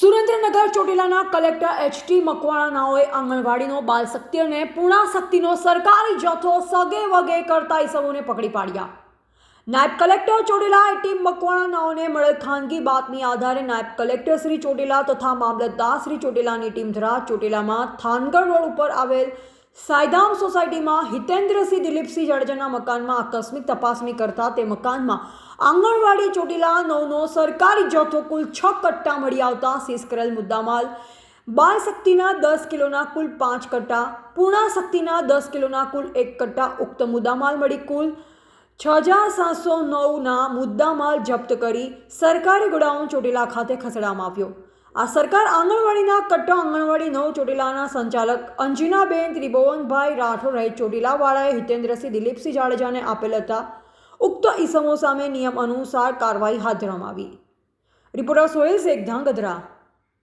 સુરેન્દ્રનગર ચોટીલાના collector HT Makwana નાઓએ આંગણવાડીનો બાલ શક્તિ અને પૂર્ણા શક્તિનો સરકારી જથ્થો સગે વગે કરતા ઈસમોને પકડી પાડ્યા. નાયબ કલેક્ટર ચોટીલા ટીમ મકવાણા નાઓને મળેલ ખાનગી બાતમી આધારે નાયબ કલેક્ટર શ્રી ચોટીલા તથા મામલતદાર શ્રી ચોટીલાની ટીમ દ્વારા ચોટીલામાં થાનગઢ રોડ ઉપર આવેલ સાયધામ સોસાયટીમાં હિતેન્દ્રસિંહ દિલીપસિંહ જાડેજાના મકાનમાં આકસ્મિક તપાસણી કરતા તે મકાનમાં આંગણવાડી ચોટીલા નવનો સરકારી જથ્થો કુલ છ કટ્ટા મળી આવતા સીઝ કરેલ મુદ્દામાલ. બાળ શક્તિના દસ કિલોના કુલ પાંચ કટ્ટા પૂર્ણા શક્તિના દસ કિલોના કુલ એક કટ્ટા ઉક્ત મુદ્દામાલ મળી કુલ છ હજાર સાતસો નવના મુદ્દામાલ જપ્ત કરી સરકારી ગોડાઉન ચોટીલા ખાતે ખસેડવામાં આવ્યો. આ સરકાર આંગણવાડીના કટ્ટો આંગણવાડી નવ ચોટીલાના સંચાલક અંજીનાબેન ત્રિભુવનભાઈ રાઠોડ ચોટીલાવાળાએ હિતેન્દ્રસિંહ દિલીપસિંહ જાડેજાને આપેલ હતા. ઉક્ત ઈસમો સામે નિયમ અનુસાર કાર્યવાહી હાથ ધરવામાં આવી. રિપોર્ટર સોહેલ શેખ, ધાંગધ્રા.